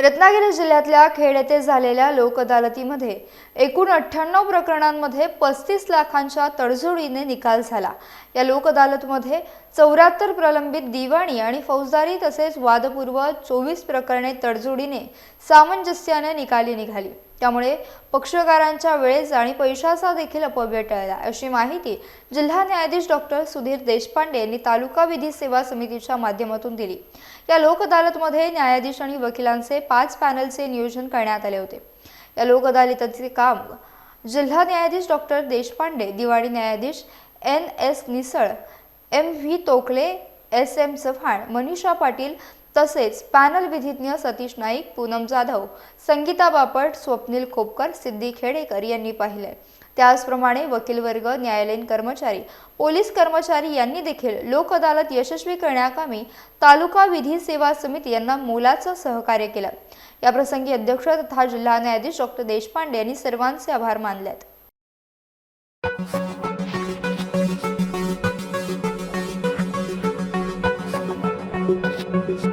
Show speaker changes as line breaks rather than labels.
रत्नागिरी जिल्ह्यातल्या खेड येथे झालेल्या लोकअदालतीमध्ये एकूण अठ्ठ्याण्णव प्रकरणांमध्ये पस्तीस लाखांच्या तडजोडीने निकाल झाला. या लोकअदालतमध्ये चौऱ्याहत्तर प्रलंबित दिवाणी आणि फौजदारी तसेच वादपूर्व चोवीस प्रकरणे तडजोडीने सामंजस्याने निकाली निघाली. त्यामुळे पक्षकारांच्या वेळेस आणि पैशाचा देखील अपव्यय टळला. अशी माहिती जिल्हा न्यायाधीश डॉक्टर सुधीर देशपांडे यांनी तालुका विधी सेवा समितीच्या माध्यमातून दिली. या लोक अदालतमध्ये न्यायाधीश आणि वकिलांचे पाच पॅनलचे नियोजन करण्यात आले होते. या लोक अदालतीचे काम जिल्हा न्यायाधीश डॉक्टर देशपांडे दिवाळी न्यायाधीश N S Nisal M V Tokle S M Chavan Manisha Patil तसेच पॅनल विधिज्ञ सतीश नाईक पूनम जाधव संगीता बापट स्वप्नील खोपकर सिद्धी खेडेकर यांनी पाहिले. त्याचप्रमाणे वकील वर्ग न्यायालयीन कर्मचारी पोलीस कर्मचारी यांनी देखील लोक अदालत यशस्वी करण्याकामी तालुका विधी सेवा समिती यांना मोलाचं सहकार्य केलं. याप्रसंगी अध्यक्ष तथा जिल्हा न्यायाधीश डॉक्टर देशपांडे यांनी सर्वांचे आभार मानलेत. Thank you.